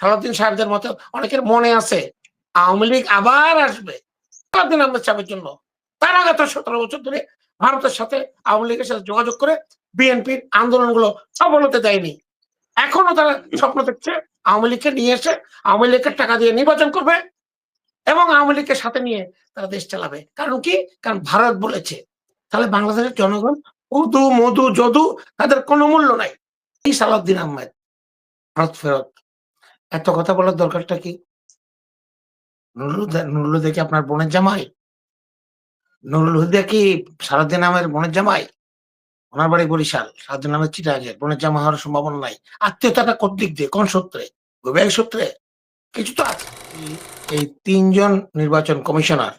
সালাউদ্দিন সাহেবদের মতো অনেকের মনে আছে। আওয়ামী লীগ আবার আসবে সালাউদ্দিন আহমেদ সাহেবের জন্য। তার আগে তো সতেরো বছর ধরে ভারতের সাথে আওয়ামী লীগের সাথে যোগাযোগ করে বিএনপির আন্দোলনগুলো সফল হতে দেয়নি। এখনও তারা স্বপ্ন দেখছে আওয়ামী লীগকে নিয়ে এসে আওয়ামী লীগের টাকা দিয়ে নির্বাচন করবে এবং আওয়ামী লীগকে সাথে নিয়ে তারা দেশ চালাবে। কারণ কি? কারণ ভারত বলেছে, তাহলে বাংলাদেশের জনগণ উদু মধু, যদু তাদের কোনো মূল্য নাই। এই সালাউদ্দিন আহমেদ, ভারত ফেরত। এত কথা বলার দরকারটা কি? নুরুল হুদা- কি আপনার বোনের জামাই? নুরুল হুদা কি সারাদিন আহমেদ বোনের জামাই? ওনার বাড়ি বরিশাল, সারাদিন আহমেদ চিটাগের বোনের জামাই হওয়ার সম্ভাবনা নাই। আত্মীয়তাটা কোন দিক দিয়ে? কোন সূত্রে? বৈবাহিক সূত্রে? কিছু তো আছে। এই- তিনজন নির্বাচন কমিশনার,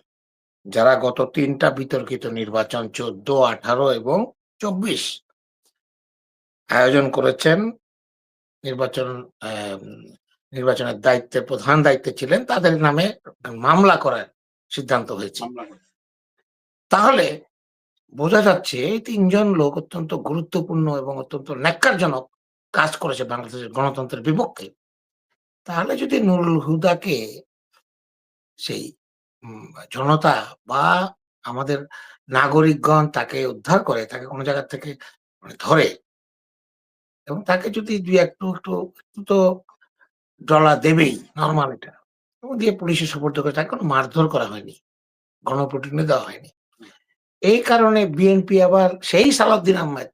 যারা গত তিনটা বিতর্কিত নির্বাচন, চোদ্দ, আঠারো এবং চব্বিশ আয়োজন করেছেন নির্বাচন নির্বাচনের দায়িত্বে প্রধান দায়িত্বে ছিলেন তাদের নামে মামলা করার সিদ্ধান্ত হয়েছে। তাহলে বোঝা যাচ্ছে এই তিনজন লোক অত্যন্ত গুরুত্বপূর্ণ এবং অত্যন্ত ন্যাক্কারজনক কাজ করেছে বাংলাদেশের গণতন্ত্রের বিপক্ষে। তাহলে যদি নুরুল হুদাকে সেই জনতা বা আমাদের নাগরিকগণ তাকে উদ্ধার করে তাকে কোনো জায়গা থেকে মানে ধরে এবং তাকে যদি দুই একটু একটু একটু তো ডলা দেবেই নর্মাল এটা। দিয়ে পুলিশের সুপর্দ করে তাকে কোনো মারধর করা হয়নি, গণপ্রতিনিধি দেওয়া হয়নি। এই কারণে বিএনপি আবার সেই সালাউদ্দিন আহমেদ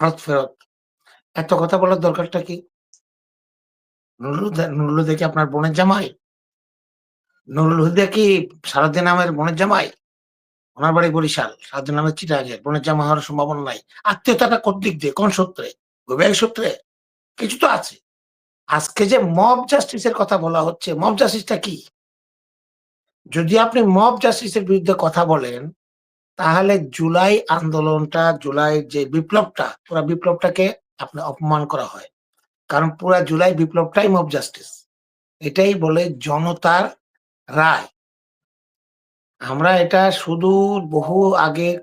ভারত ফেরত। এত কথা বলার দরকারটা কি? নুরুল নুরুল কি আপনার বোনের জামাই? নুরুল হুদা কি সারাদিন আহমেদ বোনের জামাই? ওনার বাড়ি বরিশাল সারাদিন আহমেদ চিটাগের বোনের জামা হওয়ার সম্ভাবনা নাই। আত্মীয়তাটা কোন দিক দিয়ে, কোন সূত্রে? বৈবাহিক সূত্রে? কিছু তো আছে। আজকে যে মব জাস্টিসের কথা বলা হচ্ছে মব জাস্টিসটা কি? যদি আপনি মব জাস্টিসের বিরুদ্ধে কথা বলেন, তাহলে জুলাই আন্দোলনটা, জুলাই যে বিপ্লবটা, পুরো বিপ্লবটাকে আপনি অপমান করা হয়। কারণ পুরা জুলাই বিপ্লবটাই মব জাস্টিস এটাই বলে জনতার রায়। আমরা এটা শুধু বহু আগে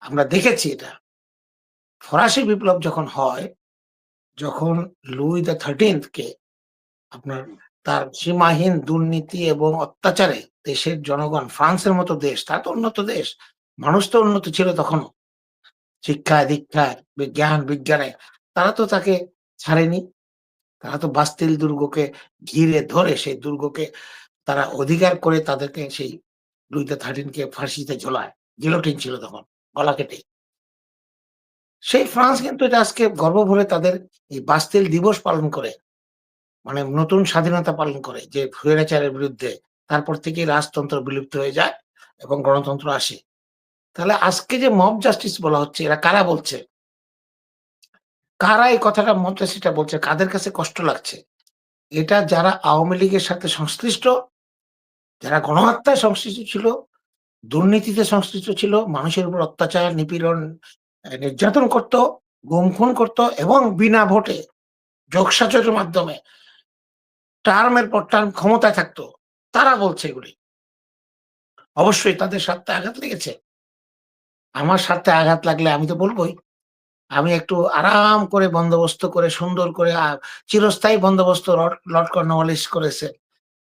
আমরা দেখেছি এটা। ফরাসি বিপ্লব যখন হয় যখন লুই দ্য থার্টিন্থ কে আপনার তার সীমাহীন দুর্নীতি এবং অত্যাচারে দেশের জনগণ, ফ্রান্সের মতো দেশ, তার তো উন্নত দেশ, মানুষ তো উন্নত ছিল তখনও। শিক্ষায় দীক্ষায় বিজ্ঞান, বিজ্ঞানে তারা তো তাকে ছাড়েনি। তারা তো বাস্তিল দুর্গকে ঘিরে ধরে সেই দুর্গকে তারা অধিকার করে তাদেরকে সেই লুইতে থার্টিনকে ফাঁসিতে ঝোলায়। গিলোটিন ছিল তখন, গলা কেটে। সেই ফ্রান্স কিন্তু এটা আজকে গর্ব ভরে তাদের এই বাস্তিল দিবস পালন করে। মানে নতুন স্বাধীনতা পালন করে যে স্বৈরাচারের বিরুদ্ধে তারপর থেকে রাজতন্ত্র বিলুপ্ত হয়ে যায় এবং গণতন্ত্র আসে। তাহলে আজকে যে মব জাস্টিস বলা হচ্ছে, এরা কারা বলছে? কারা এই কথাটা মব জাস্টিসটা বলছে? কাদের কাছে কষ্ট লাগছে? এটা যারা আওয়ামী লীগের সাথে সংশ্লিষ্ট, যারা গণহত্যায় সংশ্লিষ্ট ছিল, দুর্নীতিতে সংশ্লিষ্ট ছিল, মানুষের উপর অত্যাচার, নিপীড়ন নির্যাতন করত, গুম খুন করত এবং বিনা ভোটে যোগসাচরের মাধ্যমে টার্মের পর টার্ম ক্ষমতায় থাকতো। তারা বলছে এগুলি। অবশ্যই তাদের স্বার্থে আঘাত লেগেছে। আমার স্বার্থে আঘাত লাগলে আমি তো বলবোই। আমি একটু আরাম করে বন্দোবস্ত করে, সুন্দর করে চিরস্থায়ী বন্দোবস্ত লর্ড- কর্নওয়ালিস করেছে।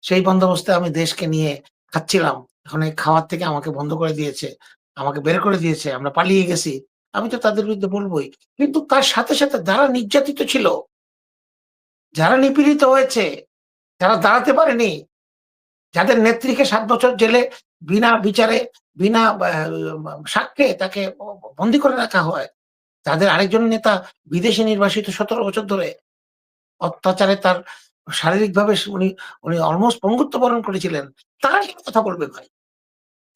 সেই বন্দোবস্তে আমি দেশকে নিয়ে খাচ্ছিলাম। এখন এই খাওয়ার থেকে আমাকে বন্ধ করে দিয়েছে। আমাকে বের করে দিয়েছে। আমরা পালিয়ে গেছি। আমি তো তাদের বিরুদ্ধে বলবোই। কিন্তু তার সাথে সাথে যারা নির্যাতিত ছিল, যারা নিপীড়িত হয়েছে, যারা দাঁড়াতে পারেনি, যাদের নেত্রীকে সাত বছর জেলে বিনা বিচারে, বিনা সাক্ষ্যে তাকে বন্দি করে রাখা হয়, তাদের আরেকজন নেতা বিদেশে নির্বাসিত সতেরো বছর ধরে অত্যাচারে তার শারীরিকভাবে উনি উনি অলমোস্ট পঙ্গুত্ব বরণ করেছিলেন, তারা কি কথা বলবে ভাই?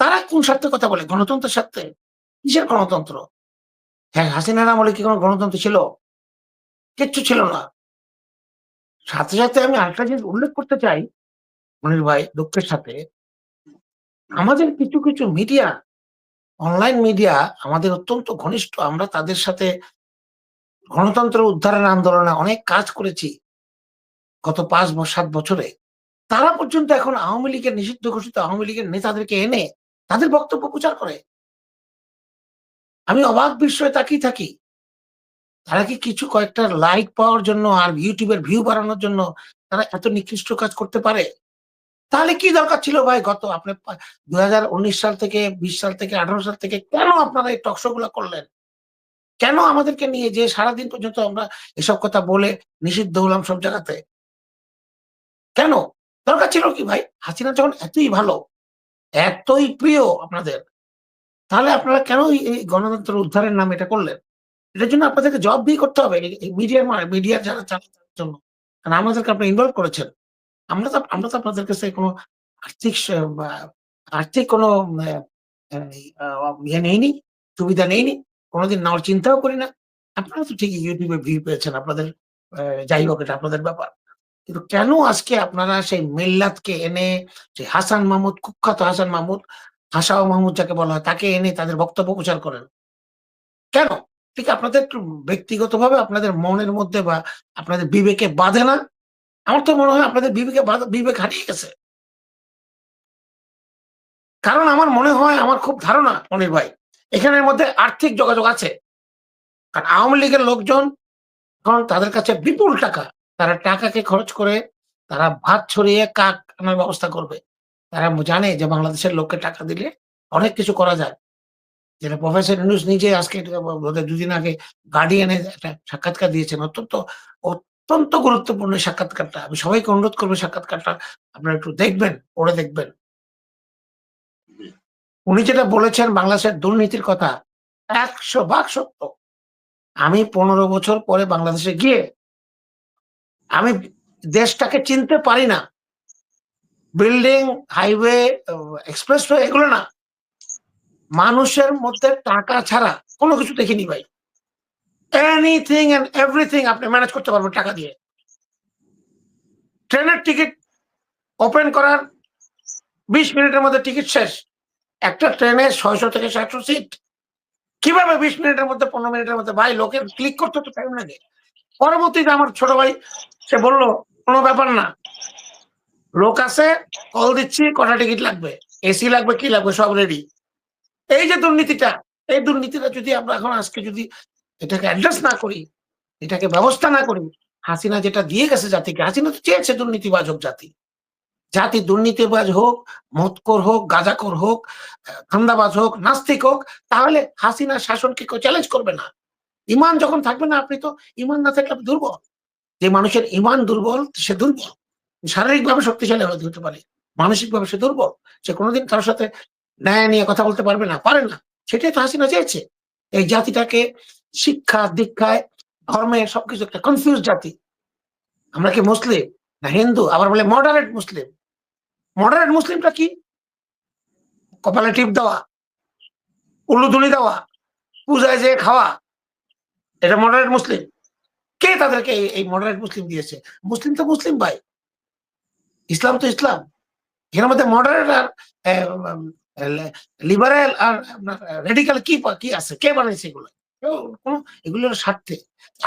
তারা কোন স্বার্থে কথা বলে? গণতন্ত্রের স্বার্থে? কিসের গণতন্ত্র? হ্যাঁ হাসিনার আমলে কি কোনো গণতন্ত্র ছিল? কিচ্ছু ছিল না। সাথে সাথে আমি আরেকটা জিনিস উল্লেখ করতে চাই, মনির ভাই, দুঃখের সাথে। আমাদের কিছু কিছু মিডিয়া, অনলাইন মিডিয়া আমাদের অত্যন্ত ঘনিষ্ঠ। আমরা তাদের সাথে গণতন্ত্র উদ্ধারের আন্দোলনে অনেক কাজ করেছি গত পাঁচ সাত বছরে। তারা পর্যন্ত এখন আওয়ামী লীগের নিষিদ্ধ ঘোষিত আওয়ামী লীগের নেতাদেরকে এনে তাদের বক্তব্য প্রচার করে। আমি অবাক বিস্ময়ে তাকিয়ে থাকি। তারা কি কিছু কয়েকটা লাইক পাওয়ার জন্য আর ইউটিউবের ভিউ বাড়ানোর জন্য তারা এত নিকৃষ্ট কাজ করতে পারে? তাহলে কি দরকার ছিল ভাই গত আপনি দুই হাজার উনিশ সাল থেকে, বিশ সাল থেকে, আঠারো সাল থেকে কেন আপনারা এই টকশো গুলা করলেন? কেন আমাদেরকে নিয়ে যে সারাদিন পর্যন্ত আমরা এসব কথা বলে নিষিদ্ধ হলাম সব জায়গাতে? কেন? দরকার ছিল কি ভাই? হাসিনা যখন এতই ভালো, এতই প্রিয় আপনাদের তাহলে আপনারা কেন এই- গণতন্ত্র উদ্ধারের নাম এটা করলেন? এটার জন্য আপনাদেরকে জব দিয়ে করতে হবে। মিডিয়ার মিডিয়ার যারা চালানোর জন্য। কারণ আমাদেরকে আপনি ইনভলভ করেছেন। আমরা তো আমরা তো আপনাদের কাছে কোনো আর্থিক আর্থিক কোনো ইয়ে নেইনি, সুবিধা নেইনি, কোনোদিন নেওয়ার চিন্তাও করি না। আপনারা তো ঠিকই ইউটিউবে ভিউ পেয়েছেন, আপনাদের যাই হোক এটা আপনাদের ব্যাপার। কিন্তু কেন আজকে আপনারা সেই মিল্লাতকে এনে, সেই হাসান মাহমুদ, কুখ্যাত হাসান মাহমুদ হাসাও মাহমুদ যাকে বলা হয়, তাকে এনে তাদের বক্তব্য প্রচার করেন। কেন? ঠিক আপনাদের ব্যক্তিগতভাবে আপনাদের মনের মধ্যে বা আপনাদের বিবেকে বাঁধে না? আমার তো মনে হয় আপনাদের বিবেকে বিবেক হারিয়ে গেছে। কারণ আমার মনে হয়, আমার খুব ধারণা অনির ভাই, এখানের মধ্যে আর্থিক যোগাযোগ আছে। কারণ আওয়ামী লীগের লোকজন এখন তাদের কাছে বিপুল টাকা, তারা টাকাকে খরচ করে তারা ভাত ছড়িয়ে কাক আনার ব্যবস্থা করবে। তারা জানে যে বাংলাদেশের লোককে টাকা দিলে অনেক কিছু করা যায়। যেটা প্রফেসর ইউনুস নিজে আজকে দুদিন আগে গার্ডিয়ানে একটা সাক্ষাৎকার দিয়েছেন। অত্যন্ত অত্যন্ত গুরুত্বপূর্ণ সাক্ষাৎকারটা। আমি সবাইকে অনুরোধ করব সাক্ষাৎকারটা আপনারা একটু দেখবেন পড়ে দেখবেন। উনি যেটা বলেছেন বাংলাদেশের দুর্নীতির কথা একশো ভাগ সত্য। আমি পনেরো বছর পরে বাংলাদেশে গিয়ে আমি দেশটাকে চিনতে পারি না। বিল্ডিং হাইওয়ে এক্সপ্রেসওয়ে এগুলো না। মানুষের মধ্যে টাকা ছাড়া কোনো কিছু দেখিনি ভাই। এনিথিং এন্ড এভরিথিং আপনি ম্যানেজ করতে পারবেন টাকা দিয়ে। ট্রেনের টিকিট ওপেন করার বিশ মিনিটের মধ্যে টিকিট শেষ। একটা ট্রেনে ছয়শো থেকে সাতশো সিট কীভাবে বিশ মিনিটের মধ্যে, পনেরো মিনিটের মধ্যে? ভাই, লোকের ক্লিক করতে তো টাইম লাগে। পরবর্তীতে আমার ছোট ভাই, সে বলল, কোনো ব্যাপার না। লোক আছে কল দিচ্ছি, কটা টিকিট লাগবে? এসি লাগবে, কি লাগবে, সব রেডি এই যে দুর্নীতিটা, এই দুর্নীতিটা যদি আমরা এখন আজকে যদি এটাকে অ্যাড্রেস না করি, এটাকে ব্যবস্থা না করি, হাসিনা যেটা দিয়ে গেছে জাতিকে, হাসিনা তো চেয়েছে দুর্নীতিবাজ হোক জাতি। জাতি দুর্নীতিবাজ হোক মতকর হোক গাজাকর হোক, ধান্দাবাজ হোক, নাস্তিক হোক, তাহলে হাসিনা শাসনকে কেউ চ্যালেঞ্জ করবে না। ইমান যখন থাকবে না, আপনি তো ইমান না থাকলে আপনি দুর্বল। যে মানুষের ইমান দুর্বল, সে দুর্বল। শারীরিকভাবে শক্তিশালী হয়ে হতে পারে, মানসিকভাবে সে দুর্বল, সে কোনোদিন কারোর সাথে ন্যায় নিয়ে কথা বলতে পারবে না, পারে না। সেটাই তো হাসিনা চেয়েছে। এই জাতিটাকে শিক্ষা, দীক্ষায়, ধর্মে সবকিছু একটা কনফিউজ জাতি। আমরা কি মুসলিম না হিন্দু? আবার বলে মডারেট মুসলিম। মডারেট মুসলিমটা কি? কপালে টিপ দেওয়া উল্লুধুনি দেওয়া, পূজায় যেয়ে খাওয়া। এটা মডারেট মুসলিম। কে তাদেরকে এই মডারেট মুসলিম দিয়েছে? মুসলিম তো মুসলিম ভাই। ইসলাম তো ইসলাম। এর মধ্যে মডারেট আর লিবারেল আর রেডিকাল কি কি আছে? কে বানাইছে এগুলো? কোনো, এগুলোর স্বার্থে।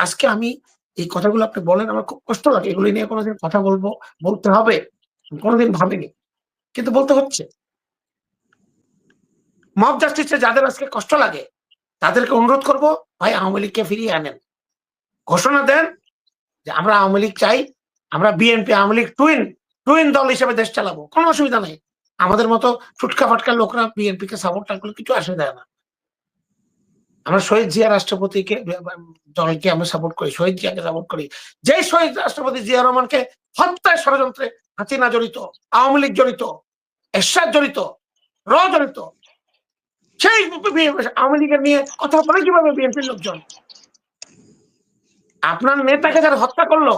আজকে আমি এই কথাগুলো আপনি বলেন, আমার খুব কষ্ট লাগে। এগুলো নিয়ে কোনোদিন কথা বলব, বলতে হবে। কোনোদিন ভাবিনি। কিন্তু বলতে হচ্ছে মব জাস্টিসে যাদের আজকে কষ্ট লাগে, তাদেরকে অনুরোধ করব, ভাই, আওয়ামী লীগকে ফিরিয়ে আনেন। ঘোষণা দেন যে আমরা আওয়ামী লীগ চাই, আমরা BNP Awami League twin twin দল হিসেবে দেশ চালাবো, কোনো অসুবিধা নেই। আমাদের মতো ফুটকা ফাটকা লোকরা বিএনপি কে সাপোর্ট না করলে কিছু দেয় না। আমরা শহীদ জিয়া রাষ্ট্রপতিকে দলকে আমরা সাপোর্ট করি, শহীদ জিয়াকে সাপোর্ট করি। যেই শহীদ রাষ্ট্রপতি জিয়া রহমানকে হত্যায় ষড়যন্ত্রে হাসিনা জড়িত, আওয়ামী লীগ জড়িত, এরশাদ জড়িত, র জড়িত, সেই আওয়ামী লীগের নিয়ে কথা বলে কীভাবে বিএনপির লোকজন? আপনার নেতাকে যারা হত্যা করল,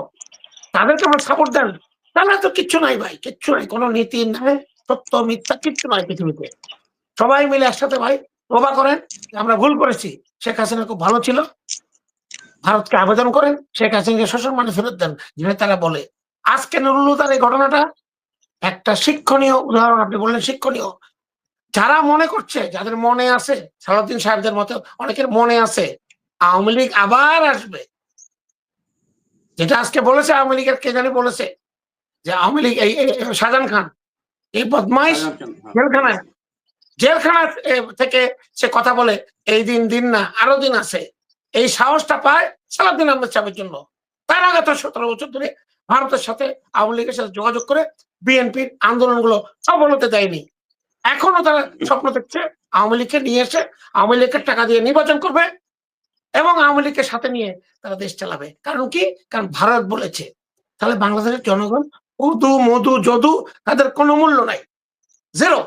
তাদেরকে আমার সাপোর্ট দেন। তাহলে তো কিচ্ছু নাই ভাই, কিচ্ছু নাই, কোনো নীতি নাই, সত্য, মিথ্যা, কিচ্ছু নাই পৃথিবীতে। সবাই মিলে একসাথে ভাই প্রভা করেন, আমরা ভুল করেছি, শেখ হাসিনা খুব ভালো ছিল। ভারতকে আবেদন করেন, শেখ হাসিনাকে শ্বশুর মানে ফেরত দেন যেটা তারা বলে। আজকে নুরুল হুদার এই ঘটনাটা, একটা শিক্ষণীয় উদাহরণ আপনি বললেন, শিক্ষণীয়। যারা মনে করছে, যাদের মনে আছে, সালাউদ্দিন সাহেবদের মতো অনেকের মনে আছে, আওয়ামী লীগ আবার আসবে। যেটা আজকে বলেছে, আওয়ামী লীগের কে জানি বলেছে। যে আওয়ামী লীগ এই শাহজাহান খান এই বদমাইশ জেলখানায় জেলখানা থেকে সে কথা বলে এই দিন দিন না আরও দিন আছে। এই সাহসটা পায় সালাদিন আহমেদ সাহেবের জন্য। তার আগে তো সতেরো বছর ধরে ভারতের সাথে আওয়ামী লীগের সাথে যোগাযোগ করে বিএনপির আন্দোলনগুলো সফল হতে দেয়নি। এখনও তারা স্বপ্ন দেখছে আওয়ামী লীগকে নিয়ে এসে আওয়ামী লীগের টাকা দিয়ে নির্বাচন করবে এবং আওয়ামী লীগের সাথে নিয়ে তারা দেশ চালাবে। কারণ কি? কারণ ভারত বলেছে। তাহলে বাংলাদেশের জনগণ উদু মধু, যদু তাদের কোনো মূল্য নাই। জিরো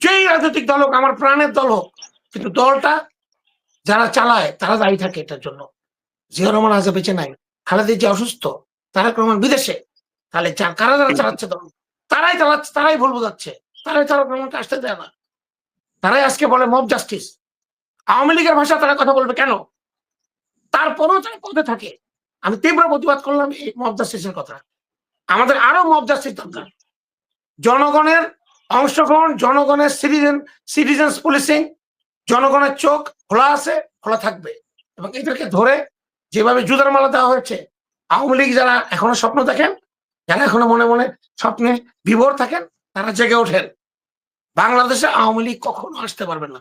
যেই রাজনৈতিক দল হোক, আমার প্রাণের দল হোক, কিন্তু দলটা যারা চালায়, তারা দায়ী থাকে এটার জন্য। জিয়া রহমান আজ বেঁচে নাই, খালেদা যে অসুস্থ তারা রহমান বিদেশে। তাহলে কারা যারা চালাচ্ছে দল? তারাই চালাচ্ছে, তারাই ভুল বোঝাচ্ছে। তারাই তারা রহমানকে আসতে দেয় না। তারাই আজকে বলে মব জাস্টিস আওয়ামী লীগের ভাষা তারা কথা বলবে কেন? তারপরেও তারা পদে থাকে। আমি তীব্র প্রতিবাদ করলাম এই মব জাস্টিসের কথা। আমাদের আরও মব জাস্টিস দরকার। জনগণের অংশগ্রহণ, জনগণের সিটিজেন সিটিজেন্স পুলিশিং জনগণের চোখ খোলা আছে, খোলা থাকবে। এবং এদেরকে ধরে যেভাবে জুদার মালা দেওয়া হয়েছে, আওয়ামী লীগ যারা এখনও স্বপ্ন দেখেন, যারা এখনও মনে মনে স্বপ্নে বিভোর থাকেন, তারা জেগে ওঠেন। বাংলাদেশে আওয়ামী লীগ কখনো আসতে পারবে না,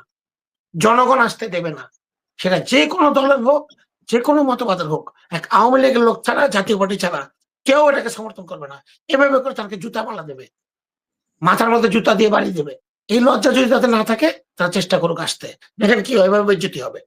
জনগণ আসতে দেবে না। সেটা যে কোনো দলের হোক, যে কোনো মতবাদের হোক, এক আওয়ামী লীগের লোক ছাড়া, জাতীয় পার্টি ছাড়া কেউ এটাকে সমর্থন করবে না। এভাবে করে তাকে জুতা মালা দেবে। মাথার মধ্যে জুতা দিয়ে বাড়ি দেবে। এই লজ্জা যদি তাদের না থাকে, তারা চেষ্টা করুক আসতে। দেখেন কি হয়, এভাবে জুতি হবে।